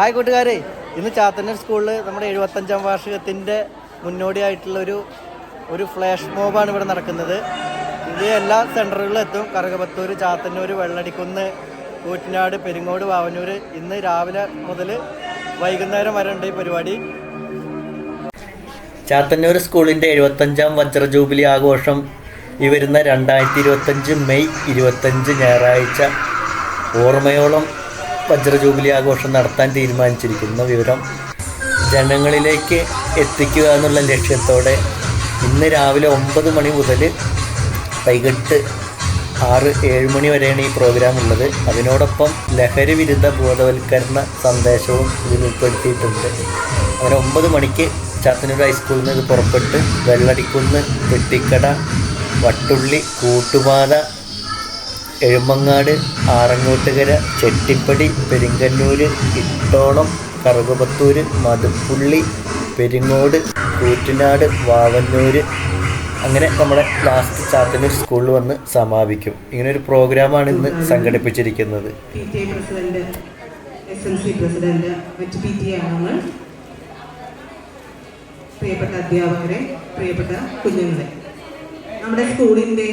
Hi കൂട്ടുകാരെ. ഇന്ന് ചാത്തന്നൂർ സ്കൂളിൽ നമ്മുടെ എഴുപത്തഞ്ചാം വാർഷികത്തിന്റെ മുന്നോടിയായിട്ടുള്ള ഒരു ഒരു ഫ്ലാഷ് മോബാണ് ഇവിടെ നടക്കുന്നത്. ഇത് എല്ലാ സെന്ററുകളിലും എത്തും. കറുകപത്തൂർ ചാത്തന്നൂർ വെള്ളടിക്കുന്ന് കൂറ്റനാട് പെരിങ്ങോട് വാവന്നൂർ ഇന്ന് രാവിലെ മുതൽ വൈകുന്നേരം വരെ ഉണ്ട് ഈ പരിപാടി. ചാത്തന്നൂർ സ്കൂളിന്റെ എഴുപത്തഞ്ചാം വജ്ര ജൂബിലി ആഘോഷം ഈ വരുന്ന രണ്ടായിരത്തി ഇരുപത്തഞ്ച് മെയ് ഇരുപത്തഞ്ച് ഞായറാഴ്ച. ഓർമ്മയോളം വജ്ര ജൂബിലി ആഘോഷം നടത്താൻ തീരുമാനിച്ചിരിക്കുന്ന വിവരം ജനങ്ങളിലേക്ക് എത്തിക്കുക എന്നുള്ള ലക്ഷ്യത്തോടെ ഇന്ന് രാവിലെ ഒമ്പത് മണി മുതൽ വൈകിട്ട് ആറ് ഏഴ് മണി വരെയാണ് ഈ പ്രോഗ്രാം ഉള്ളത്. അതിനോടൊപ്പം ലഹരി വിരുദ്ധ ബോധവൽക്കരണ സന്ദേശവും ഇതിൽ ഉൾപ്പെടുത്തിയിട്ടുണ്ട്. അങ്ങനെ ഒമ്പത് മണിക്ക് ചാത്തന്നൂർ ഹൈസ്കൂളിൽ നിന്ന് ഇത് പുറപ്പെട്ട് വെള്ളടിക്കുന്ന് വെട്ടിക്കട വട്ടുള്ളി കൂട്ടുപാത എഴുമങ്ങാട് ആറങ്ങോട്ടുകര ചെട്ടിപ്പടി പെരിങ്ങന്നൂർ ഇട്ടോളം കറുകപത്തൂർ മതുപ്പുള്ളി പെരിങ്ങോട് കൂറ്റനാട് വാവന്നൂർ അങ്ങനെ നമ്മുടെ ലാസ്റ്റ് ചാത്തന്നൂർ സ്കൂളിൽ വന്ന് സമാപിക്കും. ഇങ്ങനെ ഒരു പ്രോഗ്രാമാണ് ഇന്ന് സംഘടിപ്പിച്ചിരിക്കുന്നത്. പ്രിയപ്പെട്ട അധ്യാപകരെ പ്രിയപ്പെട്ട കുഞ്ഞുങ്ങളെ. നമ്മുടെ സ്കൂളിന്റെ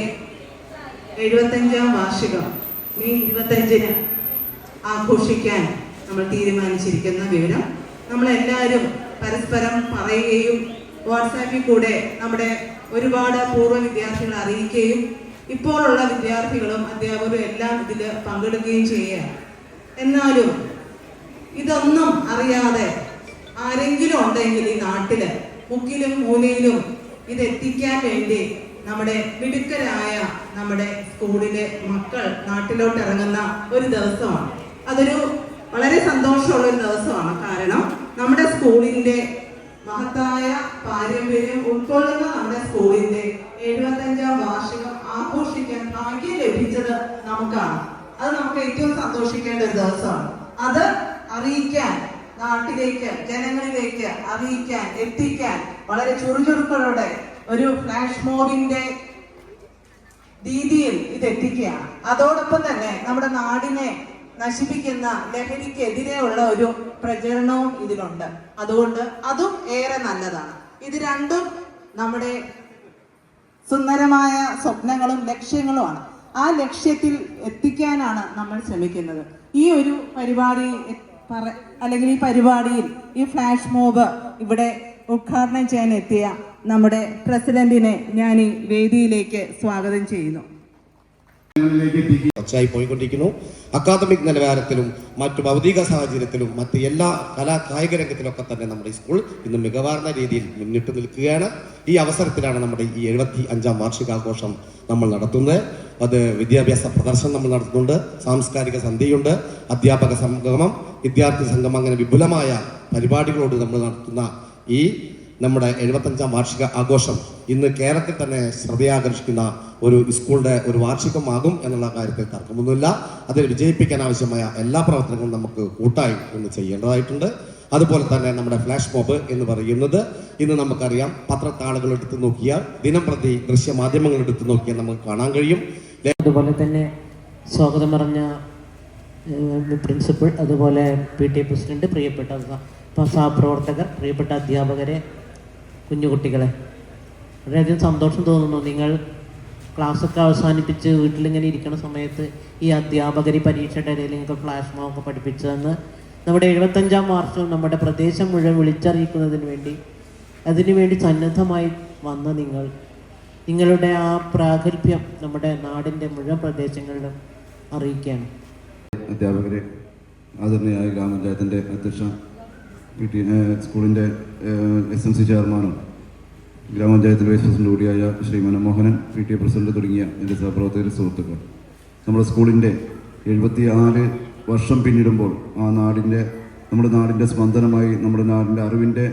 എഴുപത്തഞ്ചാം വാർഷികം മെയ് ഇരുപത്തഞ്ചിന് ആഘോഷിക്കാൻ നമ്മൾ തീരുമാനിച്ചിരിക്കുന്ന വിവരം നമ്മളെല്ലാവരും പരസ്പരം പറയുകയും വാട്സാപ്പിൽ കൂടെ നമ്മുടെ ഒരുപാട് പൂർവ വിദ്യാർത്ഥികളെ അറിയിക്കുകയും ഇപ്പോഴുള്ള വിദ്യാർത്ഥികളും അധ്യാപകരും എല്ലാം ഇതിൽ പങ്കെടുക്കുകയും ചെയ്യുക എന്നാലും ഇതൊന്നും അറിയാതെ ആരെങ്കിലും ഉണ്ടെങ്കിൽ ഈ നാട്ടിൽ മുക്കിലും മൂലയിലും ഇതെത്തിക്കാൻ വേണ്ടി നമ്മുടെ മിടുക്കരായ നമ്മുടെ സ്കൂളിലെ മക്കൾ നാട്ടിലോട്ട് ഇറങ്ങുന്ന ഒരു ദിവസമാണ്. അതൊരു വളരെ സന്തോഷമുള്ള ഒരു ദിവസമാണ്. കാരണം നമ്മുടെ സ്കൂളിന്റെ മഹത്തായ പാരമ്പര്യം ഉൾക്കൊള്ളുന്ന നമ്മുടെ സ്കൂളിന്റെ എഴുപത്തഞ്ചാം വാർഷികം ആഘോഷിക്കാൻ ഭാഗ്യം ലഭിച്ചത് നമുക്കാണ്. അത് നമുക്ക് ഏറ്റവും സന്തോഷിക്കേണ്ട ഒരു ദിവസമാണ്. അത് അറിയിക്കാൻ നാട്ടിലേക്ക് ജനങ്ങളിലേക്ക് അറിയിക്കാൻ എത്തിക്കാൻ വളരെ ചുറുചുറുക്കളോടെ ഒരു ഫ്ലാഷ് മോബിന്റെ രീതിയിൽ ഇത് എത്തിക്കുകയാണ് അതോടൊപ്പം തന്നെ നമ്മുടെ നാടിനെ നശിപ്പിക്കുന്ന ലഹരിക്കെതിരെയുള്ള ഒരു പ്രചരണവും ഇതിലുണ്ട്. അതുകൊണ്ട് അതും ഏറെ നല്ലതാണ്. ഇത് രണ്ടും നമ്മുടെ സുന്ദരമായ സ്വപ്നങ്ങളും ലക്ഷ്യങ്ങളുമാണ്. ആ ലക്ഷ്യത്തിൽ എത്തിക്കാനാണ് നമ്മൾ ശ്രമിക്കുന്നത്. ഈ ഒരു പരിപാടി അല്ലെങ്കിൽ ഈ പരിപാടിയിൽ ഈ ഫ്ലാഷ് മോബ് ഇവിടെ ഉദ്ഘാടനം ചെയ്യാൻ എത്തിയ നമ്മുടെ പ്രസിഡന്റിനെ ഞാൻ ഈ വേദിയിലേക്ക് സ്വാഗതം ചെയ്യുന്നു. തുടർച്ചയായി പോയിക്കൊണ്ടിരിക്കുന്നു. അക്കാദമിക് നിലവാരത്തിലും മറ്റു ഭൗതിക സാഹചര്യത്തിലും മറ്റ് എല്ലാ കലാ കായിക രംഗത്തിലൊക്കെ തന്നെ നമ്മുടെ ഈ സ്കൂൾ ഇന്ന് മികവാർന്ന രീതിയിൽ മുന്നിട്ട് നിൽക്കുകയാണ്. ഈ അവസരത്തിലാണ് നമ്മുടെ ഈ എഴുപത്തി അഞ്ചാം വാർഷികാഘോഷം നമ്മൾ നടത്തുന്നത്. അത് വിദ്യാഭ്യാസ പ്രദർശനം നമ്മൾ നടത്തുന്നുണ്ട്. സാംസ്കാരിക സന്ധ്യയുണ്ട്. അധ്യാപക സംഗമം വിദ്യാർത്ഥി സംഗമം അങ്ങനെ വിപുലമായ പരിപാടികളോട് നമ്മൾ നടത്തുന്ന ഈ നമ്മുടെ എഴുപത്തഞ്ചാം വാർഷിക ആഘോഷം ഇന്ന് കേരളത്തിൽ തന്നെ ശ്രദ്ധയാകർഷിക്കുന്ന ഒരു സ്കൂളിന്റെ ഒരു വാർഷികമാകും എന്നുള്ള കാര്യത്തിൽ തർക്കമൊന്നുമില്ല. അത് വിജയിപ്പിക്കാൻ ആവശ്യമായ എല്ലാ പ്രവർത്തനങ്ങളും നമുക്ക് കൂട്ടായി ഇന്ന് ചെയ്യേണ്ടതായിട്ടുണ്ട്. അതുപോലെ തന്നെ നമ്മുടെ ഫ്ലാഷ് മോബ് എന്ന് പറയുന്നത് ഇന്ന് നമുക്കറിയാം പത്രത്താളുകൾ എടുത്തു നോക്കിയാൽ ദിനം പ്രതി ദൃശ്യമാധ്യമങ്ങൾ എടുത്തു നോക്കിയാൽ നമുക്ക് കാണാൻ കഴിയും. അതുപോലെ തന്നെ സ്വാഗതം പറഞ്ഞ പ്രിൻസിപ്പൾ അതുപോലെ പി ടി പ്രസിഡന്റ് പ്രിയപ്പെട്ട സഹപ്രവർത്തകർ പ്രിയപ്പെട്ട അധ്യാപകരെ കുഞ്ഞുകുട്ടികളെ. വളരെയധികം സന്തോഷം തോന്നുന്നു നിങ്ങൾ ക്ലാസ്സൊക്കെ അവസാനിപ്പിച്ച് വീട്ടിലിങ്ങനെ ഇരിക്കുന്ന സമയത്ത് ഈ അധ്യാപകർ ഈ പരീക്ഷയുടെ ഇടയിൽ നിങ്ങൾക്ക് ഫ്ലാഷ് മോബൊക്കെ പഠിപ്പിച്ചതെന്ന് നമ്മുടെ എഴുപത്തഞ്ചാം വാർഷം നമ്മുടെ പ്രദേശം മുഴുവൻ വിളിച്ചറിയിക്കുന്നതിന് വേണ്ടി അതിനുവേണ്ടി സന്നദ്ധമായി വന്ന നിങ്ങൾ നിങ്ങളുടെ ആ പ്രാഗൽഭ്യം നമ്മുടെ നാടിന്റെ മുഴുവൻ പ്രദേശങ്ങളിലും അറിയിക്കുകയാണ്. അധ്യാപകരെ ആദരണീയായ ഗ്രാമപഞ്ചായത്തിന്റെ അധ്യക്ഷ സ്കൂളിന്റെ എസ് എം സി ചെയർമാനും ഗ്രാമപഞ്ചായത്ത് വൈസ് പ്രസിഡന്റ് കൂടിയായ Shri Manamohanan P T A president തുടങ്ങിയ എന്റെ സഹപ്രവർത്തകർ സുഹൃത്തുക്കൾ. നമ്മുടെ സ്കൂളിന്റെ എഴുപത്തി നാല് വർഷം പിന്നിടുമ്പോൾ ആ നാടിന്റെ നമ്മുടെ നാടിന്റെ സ്പന്ദനമായി നമ്മുടെ നാടിന്റെ അറിവിന്റെ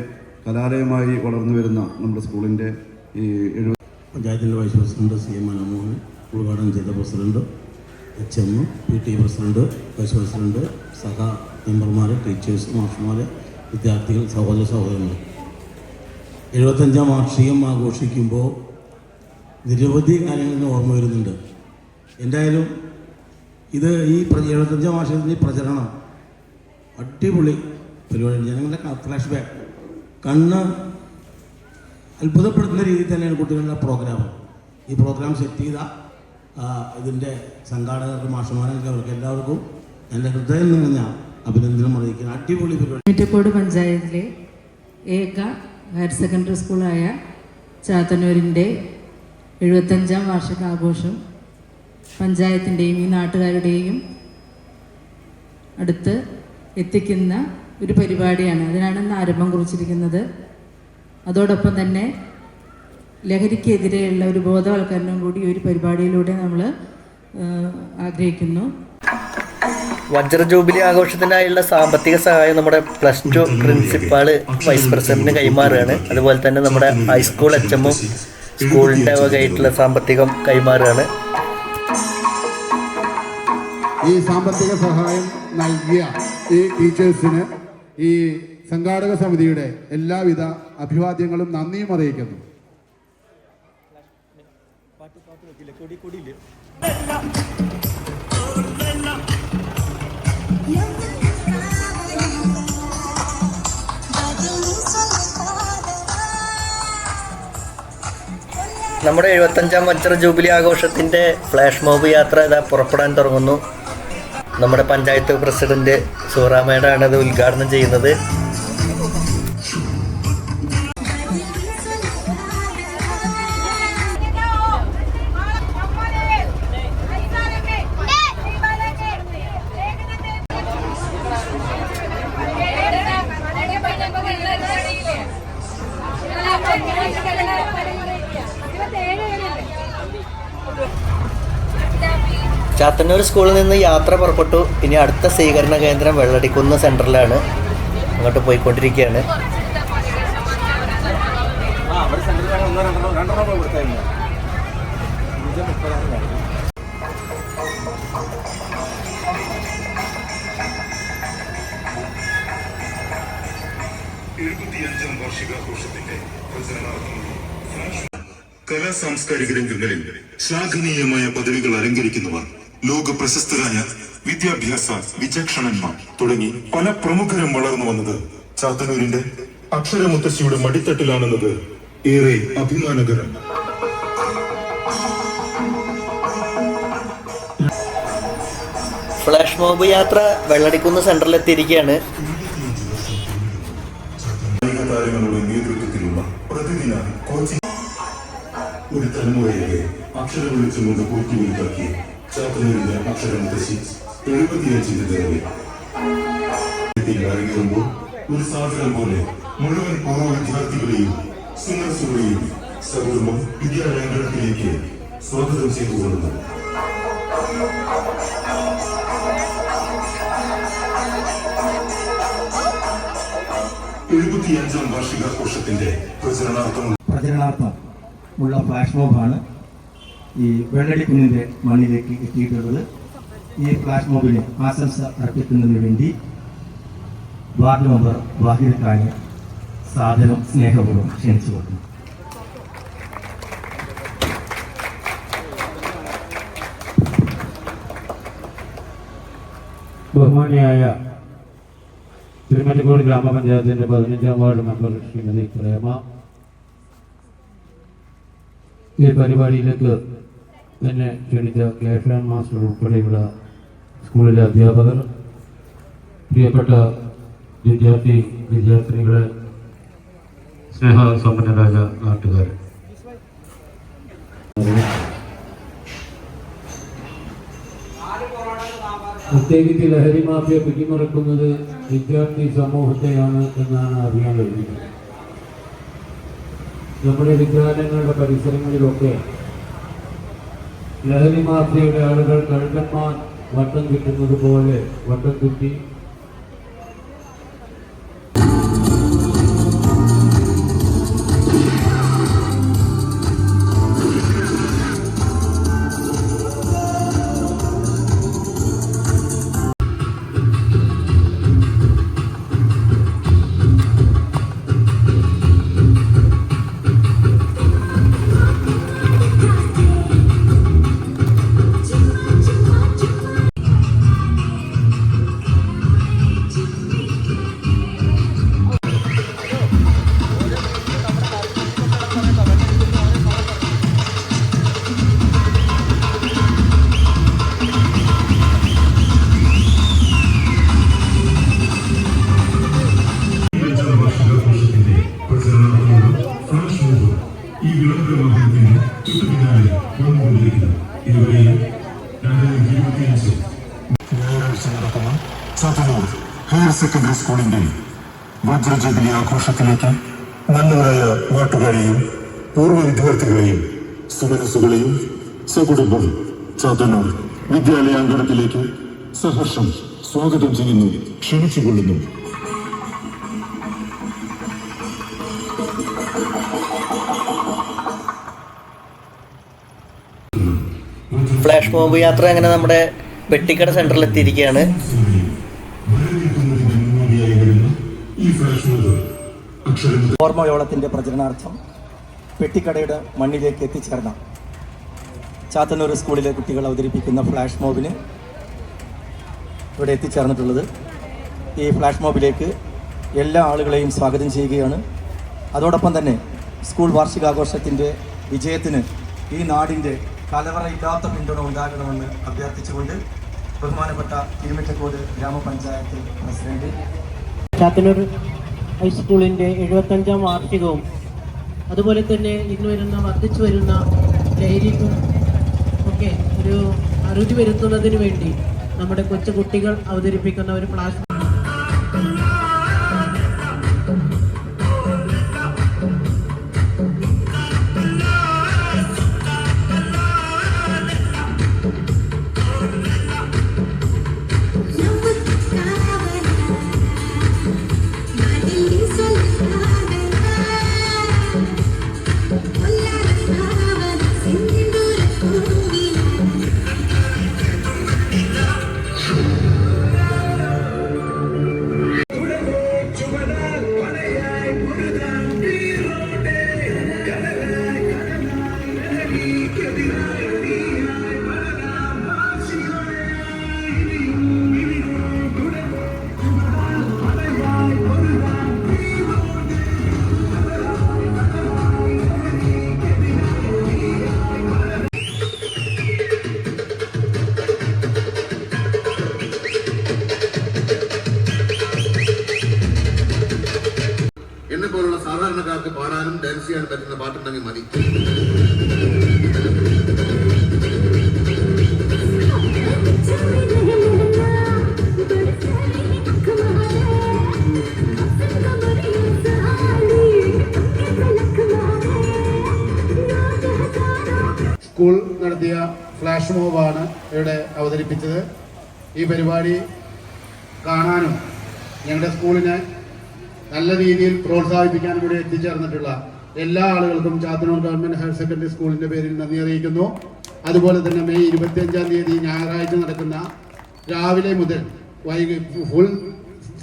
കലാലയമായി വളർന്നു വരുന്ന നമ്മുടെ സ്കൂളിന്റെ ഈ എഴുപത് പഞ്ചായത്തിന്റെ vice president C M Manamohan ഉദ്ഘാടനം ചെയ്ത president H M P T president vice president സഹ മെമ്പർമാർ ടീച്ചേഴ്സ് മാഷുമാർ വിദ്യാർത്ഥികൾ സഹോദര സഹോദരങ്ങൾ എഴുപത്തഞ്ചാം വാർഷികം ആഘോഷിക്കുമ്പോൾ നിരവധി കാര്യങ്ങൾ ഓർമ്മ വരുന്നുണ്ട്. എന്തായാലും ഇത് ഈ എഴുപത്തഞ്ചാം വാർഷികത്തിന്റെ പ്രചരണം അടിപൊളി പരിപാടി ജനങ്ങളുടെ ഫ്ലാഷ് ബാക്ക് കണ്ണ് അത്ഭുതപ്പെടുത്തുന്ന രീതിയിൽ തന്നെയാണ് കുട്ടികളുടെ പ്രോഗ്രാം ഈ പ്രോഗ്രാം സെറ്റ് ചെയ്ത ഇതിന്റെ സംഘാടകർക്ക് മാഷമാരൊക്കെ അവർക്ക് എല്ലാവർക്കും എന്റെ ഹൃദയം നിറഞ്ഞ അഭിനന്ദനം അറിയിക്കുക അടിപൊളി പരിപാടി. മിറ്റക്കോട് പഞ്ചായത്തിലെ ഏക ഹയർ സെക്കൻഡറി സ്കൂളായ ചാത്തന്നൂരിന്റെ എഴുപത്തഞ്ചാം വാർഷികാഘോഷം പഞ്ചായത്തിന്റെയും ഈ നാട്ടുകാരുടെയും അടുത്ത് എത്തിക്കുന്ന ഒരു പരിപാടിയാണ്. അതിനാണ് ഇന്ന് ആരംഭം കുറിച്ചിരിക്കുന്നത്. അതോടൊപ്പം തന്നെ ലഹരിക്കെതിരെയുള്ള ഒരു ബോധവൽക്കരണം കൂടി ഒരു പരിപാടിയിലൂടെ നമ്മൾ ആഗ്രഹിക്കുന്നു. വജ്ര ജൂബിലി ആഘോഷത്തിനായുള്ള സാമ്പത്തിക സഹായം നമ്മുടെ പ്ലസ് ടു പ്രിൻസിപ്പാൾ വൈസ് പ്രസിഡന്റിന് കൈമാറുകയാണ്. അതുപോലെ തന്നെ നമ്മുടെ ഹൈസ്കൂൾ എച്ച് എമ്മും സ്കൂളിന്റെ വകയായിട്ടുള്ള സാമ്പത്തികം കൈമാറുകയാണ്. ഈ സാമ്പത്തിക സഹായം നൽകിയ ഈ ടീച്ചേഴ്സിന് ഈ സംഘാടക സമിതിയുടെ എല്ലാവിധ അഭിവാദ്യങ്ങളും നന്ദിയും അറിയിക്കുന്നു. നമ്മുടെ എഴുപത്തഞ്ചാം വജ്ര ജൂബിലി ആഘോഷത്തിന്റെ ഫ്ലാഷ് മോബ് യാത്ര ഇതാ പുറപ്പെടാൻ തുടങ്ങുന്നു. നമ്മുടെ പഞ്ചായത്ത് പ്രസിഡന്റ് സൂറാമേടാണ് ഇത് ഉദ്ഘാടനം ചെയ്യുന്നത്. ചാത്തന്നൂർ സ്കൂളിൽ നിന്ന് യാത്ര പുറപ്പെട്ടു. ഇനി അടുത്ത സ്വീകരണ കേന്ദ്രം വെള്ളടിക്കുന്ന സെന്ററിലാണ് അങ്ങോട്ട് പോയിക്കൊണ്ടിരിക്കുകയാണ്. എഴുപത്തിയഞ്ചാം വാർഷികാഘോഷത്തിന്റെ പ്രചരണാർത്ഥം കലാ സാംസ്കാരിക രംഗങ്ങളിൽ ശ്ലാഘനീയമായ പദവികൾ അലങ്കരിക്കുന്നവർ ലോക പ്രശസ്തരായ വിദ്യാഭ്യാസ വിചക്ഷണന്മാർ തുടങ്ങി പല പ്രമുഖരും വളർന്നു വന്നത് ചാത്തന്നൂരിന്റെ അക്ഷരമുത്തശ്ശിയുടെ മടിത്തട്ടിലാണെന്നത് ഏറെ അഭിമാനകരം ഫ്ലാഷ് മോബ് യാത്ര വെള്ളടിക്കുന്ന സെന്ററിൽ എത്തിയിരിക്കുകയാണ് തലമുറയിലെ അക്ഷരം നേതൃത്വത്തിലുള്ള പ്രതിദിന കോച്ചിങ് തലമുറയിലെ അക്ഷരം അക്ഷരമുത്തശ്ശി എഴുപത്തിയഞ്ചിന്റെ നിറവിൽ അരങ്ങേറുമ്പോൾ ഒരു സാധനം പോലെ മുഴുവൻ പൂർവ വിദ്യാർത്ഥികളെയും സുന്ദരസുകളെയും സകുടുംബം വിദ്യാലയങ്ങളിലേക്ക് സ്വാഗതം ചെയ്തുകൊള്ളുന്നു എഴുപത്തിയഞ്ചാം വാർഷികാഘോഷത്തിന്റെ പ്രചരണാർത്ഥം പ്രചരണാർത്ഥം ഉള്ള ഫ്ലാഷ് മോബാണ്. ഈ വെള്ളടിക്കുന്നിന്റെ മണ്ണിലേക്ക് എത്തിയിട്ടുള്ളത് ഈ ഫ്ലാഷ് മോബിന് ആശംസ അർപ്പിക്കുന്നതിന് വേണ്ടി വാർഡ് മെമ്പർ വാഹിദ് ഖാനെ സാദരം സ്നേഹപൂർവം ക്ഷണിച്ചു കൊടുക്കുന്നു. ബഹുമാനിയായ തിരുമറ്റക്കോട് ഗ്രാമപഞ്ചായത്തിന്റെ പതിനഞ്ചാം വാർഡ് മെമ്പർ ശ്രീമതി പ്രേമ. ഈ പരിപാടിയിലേക്ക് എന്നെ ക്ഷണിച്ച കേശവൻ മാസ്റ്റർ ഉൾപ്പെടെയുള്ള സ്കൂളിലെ അധ്യാപകർ പ്രിയപ്പെട്ട വിദ്യാർത്ഥി വിദ്യാർത്ഥിനികളെ സ്നേഹസമ്പന്നരായ നാട്ടുകാർ പ്രത്യേകിച്ച് ലഹരി മാഫിയ പിടിമുറക്കുന്നത് വിദ്യാർത്ഥി സമൂഹത്തെയാണ് എന്നാണ് അറിയാൻ കഴിഞ്ഞത്. നമ്മുടെ വിദ്യാലയങ്ങളുടെ പരിസരങ്ങളിലൊക്കെ ലഹരി മാഫിയയുടെ ആളുകൾ കഴുകന്മാർ വട്ടം കിട്ടുന്നത് പോലെ വട്ടം ചുറ്റി സ്കൂളിന്റെ വജ്രജൂബിലി ആഘോഷത്തിലേക്ക് നല്ലവരായ നാട്ടുകാരെയും പൂർവ വിദ്യാർത്ഥികളെയും സുമനസുകളെയും സകുടുംബം ചതനൂർ വിദ്യാലയാങ്കണത്തിലേക്ക് സഹർഷം സ്വാഗതം ചെയ്യുന്നു ക്ഷണിച്ചുകൊള്ളുന്നു. ഫ്ലാഷ് മോബ് യാത്ര അങ്ങനെ നമ്മുടെ വെട്ടിക്കട സെന്ററിൽ എത്തിയിരിക്കുകയാണ് വരവേൽക്കുന്നതിന് മുന്നോടിയായി വരുന്ന ഈ ഫ്ലാഷ് മോബ് അക്ഷരം ഓർമ്മയോളത്തിന്റെ പ്രചരണാർത്ഥം പെട്ടിക്കടയുടെ മണ്ണിലേക്ക് എത്തിച്ചേർന്ന ചാത്തന്നൂർ സ്കൂളിലെ കുട്ടികൾ അവതരിപ്പിക്കുന്ന ഫ്ലാഷ് മോബിന് ഇവിടെ എത്തിച്ചേർന്നിട്ടുള്ളത്. ഈ ഫ്ലാഷ് മോബിലേക്ക് എല്ലാ ആളുകളെയും സ്വാഗതം ചെയ്യുകയാണ്. അതോടൊപ്പം തന്നെ സ്കൂൾ വാർഷികാഘോഷത്തിന്റെ വിജയത്തിന് ഈ നാടിന്റെ കലവറയില്ലാത്ത പിന്തുണ ഉണ്ടാകണമെന്ന് അഭ്യർത്ഥിച്ചുകൊണ്ട് ബഹുമാനപ്പെട്ട തിരുമിറ്റക്കോട് ഗ്രാമപഞ്ചായത്ത് പ്രസിഡന്റ് ചാത്തന്നൂർ ഹൈസ്കൂളിന്റെ എഴുപത്തഞ്ചാം വാർഷികവും അതുപോലെ തന്നെ ഇന്ന് വരുന്ന വർദ്ധിച്ചു വരുന്ന ലഹരിക്കും ഒക്കെ ഒരു അറുതി വരുത്തുന്നതിന് വേണ്ടി നമ്മുടെ കൊച്ചു കുട്ടികൾ അവതരിപ്പിക്കുന്ന ഒരു ഫ്ലാഷ് ഫ്ലാഷ് ഇവിടെ അവതരിപ്പിച്ചത്. ഈ പരിപാടി കാണാനും ഞങ്ങളുടെ സ്കൂളിനെ നല്ല രീതിയിൽ പ്രോത്സാഹിപ്പിക്കാനും കൂടി എത്തിച്ചേർന്നിട്ടുള്ള എല്ലാ ആളുകൾക്കും ചാത്തനൂർ ഗവൺമെന്റ് ഹയർ സെക്കൻഡറി സ്കൂളിന്റെ പേരിൽ നന്ദി അറിയിക്കുന്നു. അതുപോലെ തന്നെ മെയ് ഇരുപത്തിയഞ്ചാം തീയതി ഞായറാഴ്ച നടക്കുന്ന രാവിലെ മുതൽ വൈകി ഫുൾ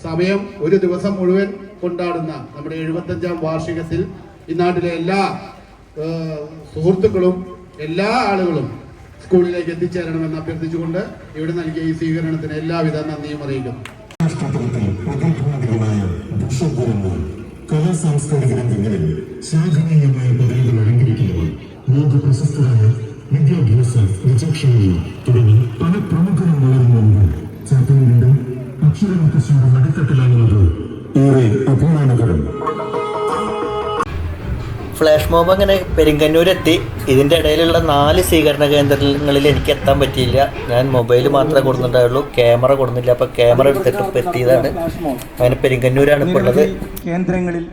സമയം ഒരു ദിവസം മുഴുവൻ കൊണ്ടാടുന്ന നമ്മുടെ എഴുപത്തഞ്ചാം വാർഷികത്തിൽ ഈ നാട്ടിലെ എല്ലാ സുഹൃത്തുക്കളും എല്ലാ ആളുകളും സ്കൂളിലേക്ക് എത്തിച്ചേരണമെന്ന് അഭ്യർത്ഥിച്ചുകൊണ്ട് ഇവിടെ നൽകിയ ഈ സ്വീകരണത്തിന് എല്ലാവിധ നന്ദിയും അറിയിക്കുന്നു. ശാഖനീയമായ സാംസ്കാരിക രംഗങ്ങളിൽ പദവികൾ അലങ്കരിക്കുന്നവർ ലോക പ്രശസ്തരായ വിദ്യാഭ്യാസ വിചക്ഷണീയ ഫ്ലാഷ് അങ്ങനെ പെരിങ്കന്നൂരെത്തി. ഇതിന്റെ ഇടയിലുള്ള നാല് സ്വീകരണ കേന്ദ്രങ്ങളിൽ എനിക്ക് എത്താൻ പറ്റിയില്ല. ഞാൻ മൊബൈൽ മാത്രമേ കൊടുത്തിട്ടുണ്ടായുള്ളൂ. ക്യാമറ കൊടുത്തില്ല. അപ്പോൾ ക്യാമറ എടുത്തിട്ട് ഇപ്പോൾ എത്തിയതാണ്. അങ്ങനെ പെരിങ്കന്നൂരാണ് ഇപ്പോൾ ഉള്ളത്. കേന്ദ്രങ്ങളിൽ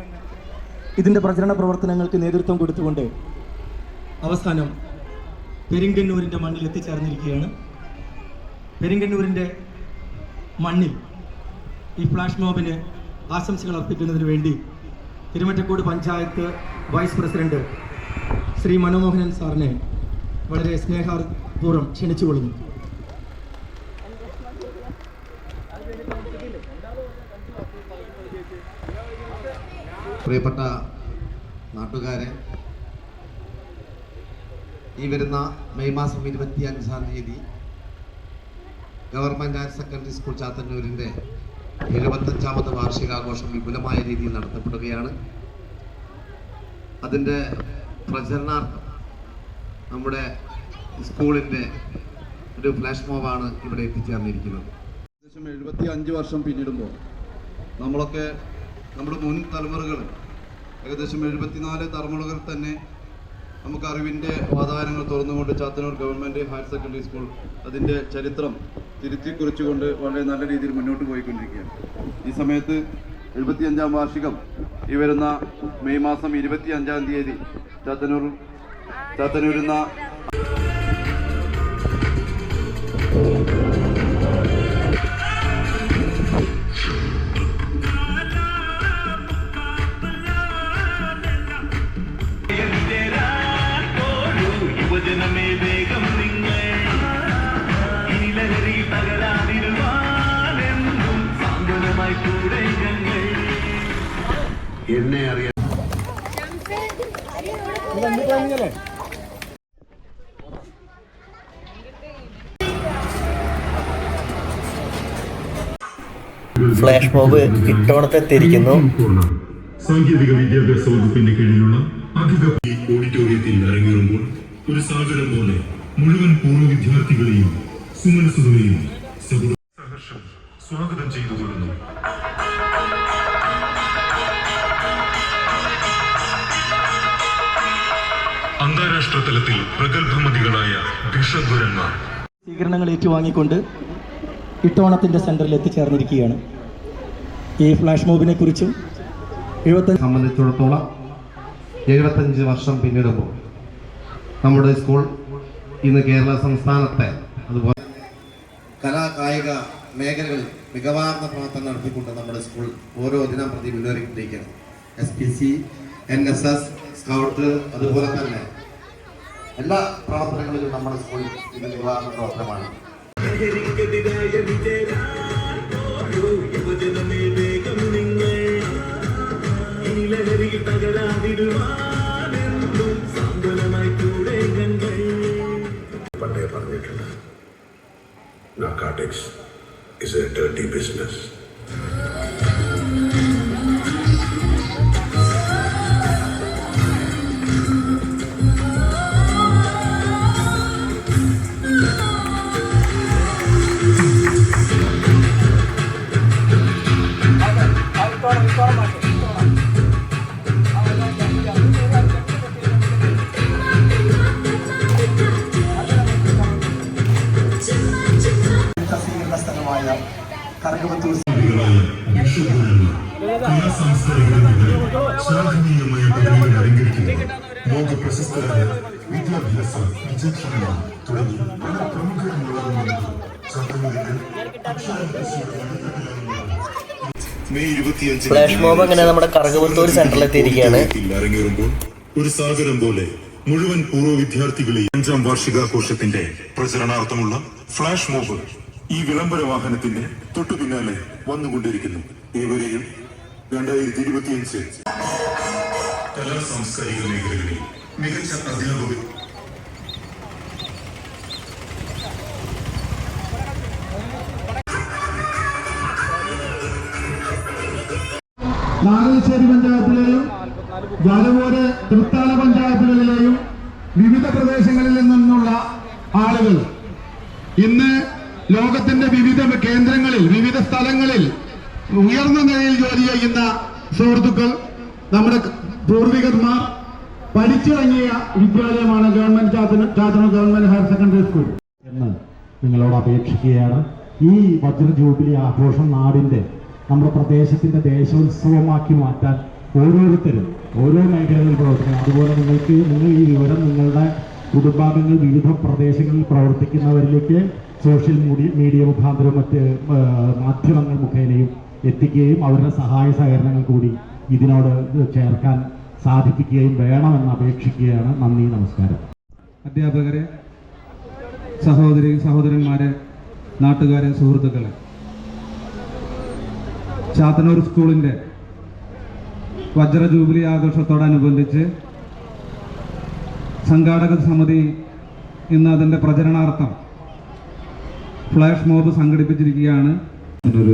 ഇതിന്റെ പ്രചരണ പ്രവർത്തനങ്ങൾക്ക് നേതൃത്വം കൊടുത്തുകൊണ്ട് അവസാനം പെരിങ്കന്നൂരിന്റെ മണ്ണിൽ എത്തിച്ചേർന്നിരിക്കുകയാണ്. പെരിങ്കന്നൂരിന്റെ മണ്ണിൽ ഈ ഫ്ലാഷ് മോബിന് ആശംസകൾ അർപ്പിക്കുന്നതിന് വേണ്ടി തിരുമറ്റക്കോട് പഞ്ചായത്ത് വൈസ് പ്രസിഡന്റ് ശ്രീ മനോമോഹനൻ സാറിനെ വളരെ സ്നേഹപൂർവം ക്ഷണിച്ചുകൊള്ളുന്നു പ്രിയപ്പെട്ട നാട്ടുകാരെ ഈ വരുന്ന മെയ് മാസം ഇരുപത്തി അഞ്ചാം തീയതി ഗവൺമെന്റ് ഹയർ സെക്കൻഡറി സ്കൂൾ ചാത്തന്നൂരിന്റെ എഴുപത്തഞ്ചാമത് വാർഷികാഘോഷം വിപുലമായ രീതിയിൽ നടത്തപ്പെടുകയാണ്. അതിന്റെ പ്രചരണാർത്ഥം നമ്മുടെ സ്കൂളിന്റെ ഒരു ഫ്ലാഷ് മോബാണ് ഇവിടെ എത്തിച്ചേർന്നിരിക്കുന്നത്. ഏകദേശം എഴുപത്തി അഞ്ച് വർഷം പിന്നിടുമ്പോൾ നമ്മളൊക്കെ നമ്മുടെ മുൻ തലമുറകൾ ഏകദേശം എഴുപത്തിനാല് തലമുറകൾ തന്നെ നമുക്ക് അറിവിന്റെ വാതായനങ്ങൾ തുറന്നുകൊണ്ട് Chathannoor government higher secondary school അതിന്റെ ചരിത്രം തിരുത്തി കുറിച്ചുകൊണ്ട് വളരെ നല്ല രീതിയിൽ മുന്നോട്ട് പോയിക്കൊണ്ടിരിക്കുകയാണ്. ഈ സമയത്ത് എഴുപത്തിയഞ്ചാം വാർഷികം ഈ വരുന്ന മെയ് മാസം ഇരുപത്തി അഞ്ചാം തീയതി ചാത്തന്നൂർ ചാത്തന്നൂരുന്ന ഫ്ലാഷ് മോബ് ഇട്ടോണത്തെ തിരിക്കുന്നു. സാങ്കേതിക വിദ്യാഭ്യാസ വകുപ്പിന്റെ കീഴിലുള്ള അധിക ഓഡിറ്റോറിയത്തിൽ അരങ്ങേറുമ്പോൾ ഒരു സാഗരം പോലെ മുഴുവൻ പൂർവ വിദ്യാർത്ഥികളെയും സുമനസുകളെയും സഹർഷം സ്വാഗതം ചെയ്തു കൊള്ളുന്നു. അന്താരാഷ്ട്ര തലത്തിൽ പ്രഗത്ഭമതികളായ ഭിഷഗ്വരന്മാർ സ്വീകരണങ്ങൾ ഏറ്റുവാങ്ങിക്കൊണ്ട് ഇട്ടോണത്തിന്റെ സെന്ററിൽ എത്തിച്ചേർന്നിരിക്കുകയാണ്. ഈ ഫ്ലാഷ് മോബിനെ കുറിച്ചും എഴുപത്തഞ്ച് സംബന്ധിച്ചിടത്തോളം എഴുപത്തഞ്ച് വർഷം പിന്നിടുമ്പോൾ നമ്മുടെ സ്കൂൾ ഇന്ന് കേരള സംസ്ഥാനത്തെ അതുപോലെ കലാ കായിക മേഖലകളിൽ മികവാർന്ന പ്രവർത്തനം നടത്തിക്കൊണ്ട് നമ്മുടെ സ്കൂൾ ഓരോ ദിനം പ്രതി മുന്നേറിക്കൊണ്ടിരിക്കുകയാണ്. S P C N S S scout അതുപോലെ തന്നെ എല്ലാ പ്രവർത്തനങ്ങളിലും നമ്മുടെ സ്കൂൾ ഇന്ന് മികവാർന്ന പ്രവർത്തനമാണ്. പണ്ടേ പറഞ്ഞിട്ടുണ്ട് narcotics is a dirty business flash mob അങ്ങനെ നമ്മുടെ കറകവത്തൂർ സെന്ററിൽ എത്തിയിരിക്കുകയാണ്. ഒരു സാഗരം പോലെ മുഴുവൻ പൂർവ വിദ്യാർത്ഥികളെ അഞ്ചാം വാർഷികാഘോഷത്തിന്റെ പ്രചരണാർത്ഥമുള്ള ഫ്ലാഷ് മോബ് ഈ വിളംബര വാഹനത്തിന്റെ തൊട്ടു പിന്നാലെ വന്നുകൊണ്ടിരിക്കുന്നു. ഏവരെയും രണ്ടായിരത്തി ഇരുപത്തിയഞ്ച് കലാ സാംസ്കാരിക മേഖലകളിൽ മികച്ച അധ്യാപകർ കേന്ദ്രങ്ങളിൽ വിവിധ സ്ഥലങ്ങളിൽ ഉയർന്ന നിലയിൽ ജോലി ചെയ്യുന്ന സുഹൃത്തുക്കൾ നമ്മുടെ പൂർവികന്മാർ പഠിച്ചിറങ്ങിയ വിദ്യാലയമാണ് government government higher secondary school. എന്ന് നിങ്ങളോട് അപേക്ഷിക്കുകയാണ്. ഈ വജ്ര ജൂബിലി ആഘോഷം നാടിന്റെ നമ്മുടെ പ്രദേശത്തിന്റെ ദേശോത്സവമാക്കി മാറ്റാൻ ഓരോരുത്തരും ഓരോ മേഖലകളിൽ പ്രവർത്തിക്കണം. അതുപോലെ നിങ്ങൾക്ക് നിങ്ങൾ ഈ വിവരം നിങ്ങളുടെ കുടുംബാംഗങ്ങൾ വിവിധ പ്രദേശങ്ങളിൽ പ്രവർത്തിക്കുന്നവരിലേക്ക് സോഷ്യൽ മീഡിയ മീഡിയ മുഖാന്തരം മറ്റ് മാധ്യമങ്ങൾ മുഖേനയും എത്തിക്കുകയും അവരുടെ സഹായ സഹകരണങ്ങൾ കൂടി ഇതിനോട് ചേർക്കാൻ സാധിപ്പിക്കുകയും വേണമെന്ന് അപേക്ഷിക്കുകയാണ്. നന്ദി നമസ്കാരം. അധ്യാപകരെ സഹോദരി സഹോദരന്മാരെ നാട്ടുകാരെ സുഹൃത്തുക്കളെ. ചാത്തനൂർ സ്കൂളിന്റെ വജ്ര ജൂബിലി ആഘോഷത്തോടനുബന്ധിച്ച് സംഘാടക സമിതി ഇന്ന് അതിന്റെ പ്രചരണാർത്ഥം ഫ്ലാഷ് മോബ് സംഘടിപ്പിച്ചിരിക്കുകയാണ്. ഒരു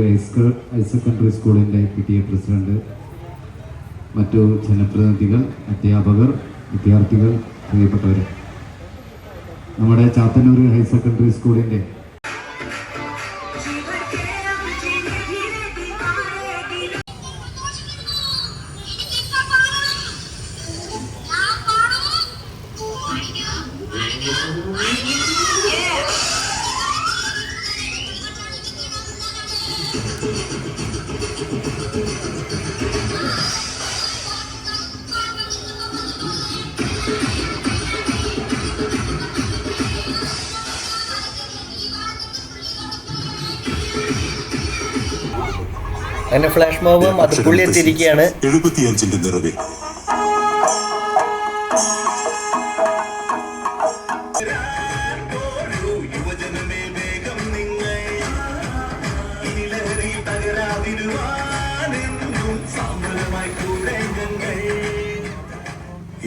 സെക്കൻഡറി സ്കൂളിന്റെ പി ടി എ പ്രസിഡന്റ് മറ്റു ജനപ്രതിനിധികൾ അധ്യാപകർ വിദ്യാർത്ഥികൾ പ്രിയപ്പെട്ടവർ നമ്മുടെ ചാത്തന്നൂർ ഹയർ സെക്കൻഡറി സ്കൂളിന്റെ അങ്ങനെ ഫ്ലാഷ് മോബ് മധുപ്പുള്ളി എത്തിയിരിക്കുകയാണ്. എഴുപത്തിയഞ്ചിന്റെ നിറവിൽ.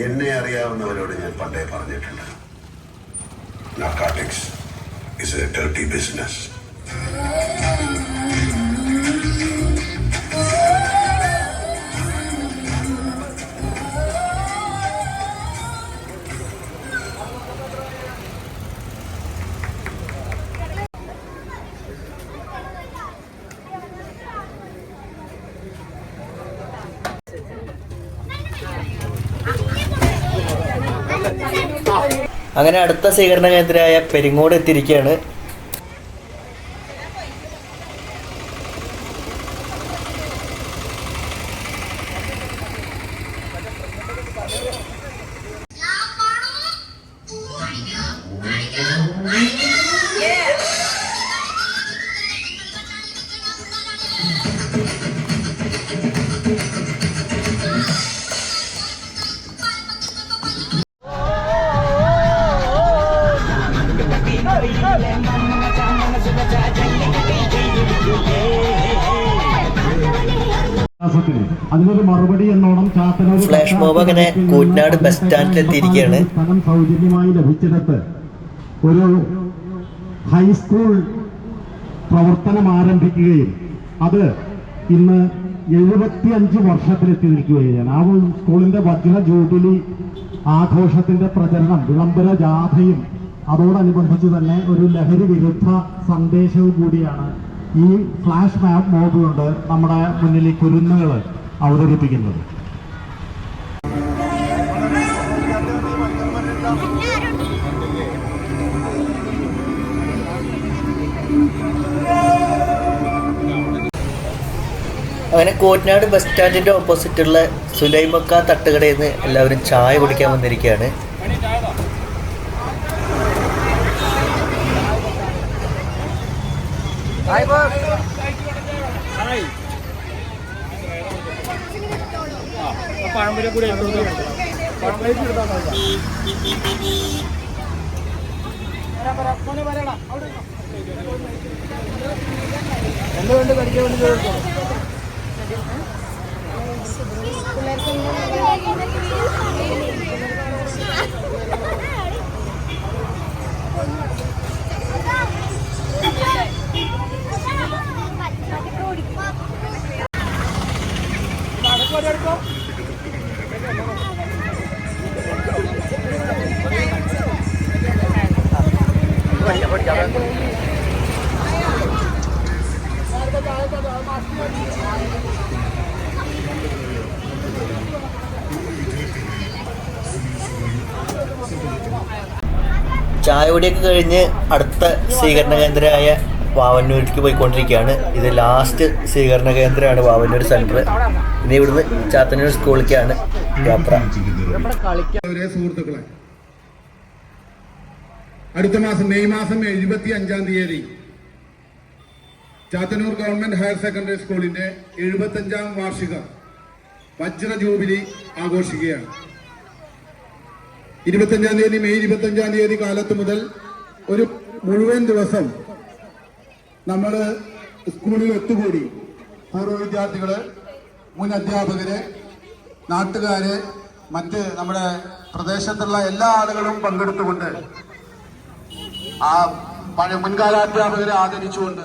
എന്നെ അറിയാവുന്നവരോട് ഞാൻ പണ്ടേ പറഞ്ഞിട്ടുണ്ട്. Narcotics is a dirty business അങ്ങനെ അടുത്ത സ്വീകരണ കേന്ദ്രമായ പെരിങ്ങോട് എത്തിയിരിക്കുകയാണ്. ഫ്ലാഷ് മോബ് അങ്ങനെ കൂറ്റനാട് ബസ് സ്റ്റാൻഡിൽ എത്തിയിരിക്കുകയാണ്. സ്ഥലം സൗജന്യമായി ലഭിച്ചിടത്ത് ഒരു ഹൈസ്കൂൾ പ്രവർത്തനം ആരംഭിക്കുകയും അത് ഇന്ന് എഴുപത്തിയഞ്ച് വർഷത്തിലെത്തി നിൽക്കുകയാണ് ആ സ്കൂളിന്റെ വജ്ര ജൂബിലി ആഘോഷത്തിന്റെ പ്രചരണം വിളംബര ജാഥയും അതോടനുബന്ധിച്ച് തന്നെ ഒരു ലഹരി വിരുദ്ധ സന്ദേശവും കൂടിയാണ് ഈ ഫ്ലാഷ് മാപ്പ് മോബ് കൊണ്ട് നമ്മുടെ മുന്നിൽ ഈ കുരുന്നുകൾ അവതരിപ്പിക്കുന്നത്. അങ്ങനെ കോട്ടനാട് ബസ് സ്റ്റാൻഡിന്റെ ഓപ്പോസിറ്റുള്ള സുലൈമക്ക തട്ടുകടയിൽ നിന്ന് എല്ലാവരും ചായ കുടിക്കാൻ വന്നിരിക്കുകയാണ്. പഴംപൊരി കൂടി പഴംപൊരി എന്താ വേണ്ടി പഠിക്കാൻ വേണ്ടി What are you ചായ കുടിയൊക്കെ കഴിഞ്ഞ് അടുത്ത സ്വീകരണ കേന്ദ്രമായ വാവന്നൂരിലേക്ക് പോയിക്കൊണ്ടിരിക്കുകയാണ്. ഇത് ലാസ്റ്റ് സ്വീകരണ കേന്ദ്രമാണ് വാവന്നൂർ സെന്റർ ഇനി ഇവിടുന്ന് ചാത്തന്നൂർ സ്കൂളിലേക്കാണ് യാത്ര. സുഹൃത്തുക്കളെ അടുത്ത മാസം മെയ് മാസം എഴുപത്തി അഞ്ചാം തീയതി ചാത്തന്നൂർ ഗവൺമെന്റ് ഹയർ സെക്കൻഡറി സ്കൂളിന്റെ എഴുപത്തഞ്ചാം വാർഷികം വജ്ര ജൂബിലി ആഘോഷിക്കുകയാണ്. ഇരുപത്തഞ്ചാം തീയതി മെയ് ഇരുപത്തഞ്ചാം തീയതി കാലത്ത് മുതൽ ഒരു മുഴുവൻ ദിവസം നമ്മൾ സ്കൂളിൽ ഒത്തുകൂടി ഓരോ വിദ്യാർത്ഥികൾ മുൻ അധ്യാപകര് നാട്ടുകാര് മറ്റ് നമ്മുടെ പ്രദേശത്തുള്ള എല്ലാ ആളുകളും പങ്കെടുത്തുകൊണ്ട് ആ പഴയ മുൻകാല അധ്യാപകരെ ആദരിച്ചുകൊണ്ട്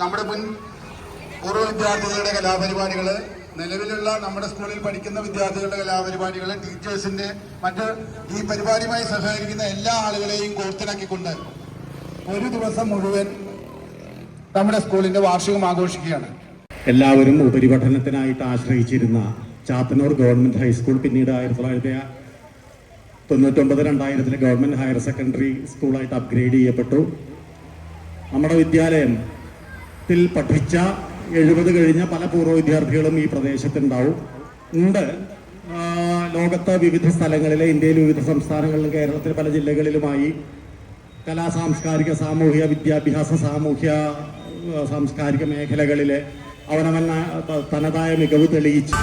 നമ്മുടെ മുൻ പൂർവ വിദ്യാർത്ഥികളുടെ കലാപരിപാടികൾ നിലവിലുള്ള നമ്മുടെ സ്കൂളിൽ പഠിക്കുന്ന വിദ്യാർത്ഥികളുടെ കലാപരിപാടികൾ ടീച്ചേഴ്സിന്റെ മറ്റ് ഈ പരിപാടിയുമായി സഹകരിക്കുന്ന എല്ലാ ആളുകളെയും കോർത്തിണക്കിക്കൊണ്ട് ഒരു ദിവസം മുഴുവൻ നമ്മുടെ സ്കൂളിന്റെ വാർഷികം ആഘോഷിക്കുകയാണ്. എല്ലാവരും ഉപരിപഠനത്തിനായിട്ട് ആശ്രയിച്ചിരുന്ന ചാത്തന്നൂർ ഗവൺമെന്റ് ഹൈസ്കൂൾ പിന്നീട് ആയിരത്തി തൊള്ളായിരത്തി തൊണ്ണൂറ്റൊമ്പത് രണ്ടായിരത്തിലെ ഗവൺമെന്റ് ഹയർ സെക്കൻഡറി സ്കൂളായിട്ട് അപ്ഗ്രേഡ് ചെയ്യപ്പെട്ടു. നമ്മുടെ വിദ്യാലയത്തിൽ പഠിച്ച എഴുപത് കഴിഞ്ഞ പല പൂർവ വിദ്യാർത്ഥികളും ഈ പ്രദേശത്തുണ്ടാവും. ഉണ്ട്. ലോകത്ത് വിവിധ സ്ഥലങ്ങളിലെ ഇന്ത്യയിലെ വിവിധ സംസ്ഥാനങ്ങളിലും കേരളത്തിലെ പല ജില്ലകളിലുമായി കലാ സാംസ്കാരിക സാമൂഹിക വിദ്യാഭ്യാസ സാമൂഹ്യ സാംസ്കാരിക മേഖലകളിലെ അവനവൻ തനതായ മികവ് തെളിയിച്ചു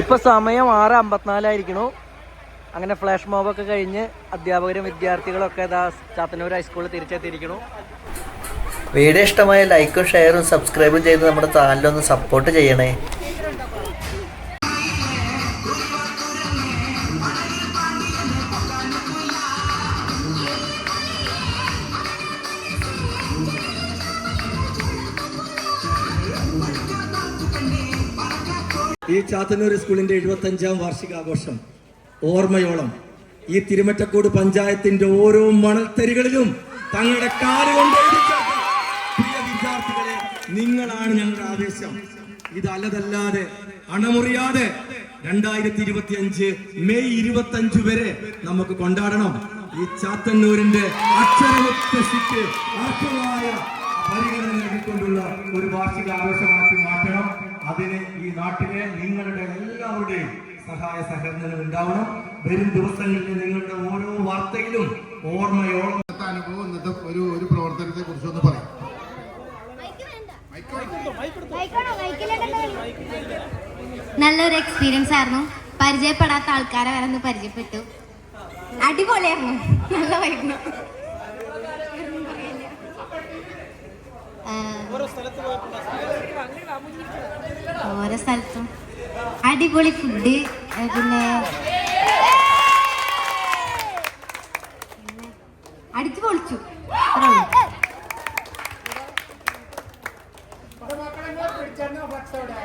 ഇപ്പൊ സമയം ആറ് അമ്പത്തിനാലായിരിക്കണു. അങ്ങനെ ഫ്ലാഷ് മോബൊക്കെ കഴിഞ്ഞ് അധ്യാപകരും വിദ്യാർത്ഥികളൊക്കെ ഇതാ ചാത്തന്നൂർ ഹൈസ്കൂളിൽ തിരിച്ചെത്തിയിരിക്കണു. വീഡിയോ ഇഷ്ടമായ ലൈക്കും ഷെയറും സബ്സ്ക്രൈബും ചെയ്ത് നമ്മുടെ ചാനലൊന്ന് സപ്പോർട്ട് ചെയ്യണേ. ഈ ചാത്തന്നൂർ സ്കൂളിന്റെ എഴുപത്തഞ്ചാം വാർഷികാഘോഷം. ഓർമ്മയോളം ഈ തിരുമറ്റക്കോട് പഞ്ചായത്തിന്റെ ഓരോ മണൽത്തരികളിലും തങ്ങളുടെ കാലുകൊണ്ട് വിദ്യാർത്ഥികളെ നിങ്ങളാണ് ഞങ്ങളുടെ ആവേശം. ഇതല്ലതല്ലാതെ അണമുറിയാതെ രണ്ടായിരത്തി ഇരുപത്തി അഞ്ച് മെയ് ഇരുപത്തി അഞ്ച് വരെ നമുക്ക് കൊണ്ടാടണം. ഈ ചാത്തന്നൂരിന്റെ അക്ഷരമുത്തശ്ശിക്ക് അർഹമായ പരിഗണന നൽകിക്കൊണ്ടുള്ള ഒരു വാർഷിക ആവേശമാക്കി മാറ്റണം. അതിന് ഈ നാട്ടിലെ നിങ്ങളുടെ എല്ലാവരുടെയും സഹായ സഹകരണങ്ങൾ ഉണ്ടാവണം. വരും ദിവസങ്ങളിൽ നിങ്ങളുടെ ഓരോ വാർത്തയിലും ഓർമ്മയോളം അനുഭവം ഇന്നത്തെ ഒരു ഒരു പ്രവർത്തനത്തെ കുറിച്ചൊന്ന് പറയാം. നല്ലൊരു എക്സ്പീരിയൻസ് ആയിരുന്നു. പരിചയപ്പെടാത്ത ആൾക്കാരെ വരെ ഒന്ന് പരിചയപ്പെട്ടു. അടിപൊളിയായിരുന്നു. നല്ലതായിരുന്നു ഓരോ സ്ഥലത്തും അടിപൊളി ഫുഡ് പിന്നെ അടിച്ചു പൊളിച്ചു അത്രേ ഉള്ളൂ.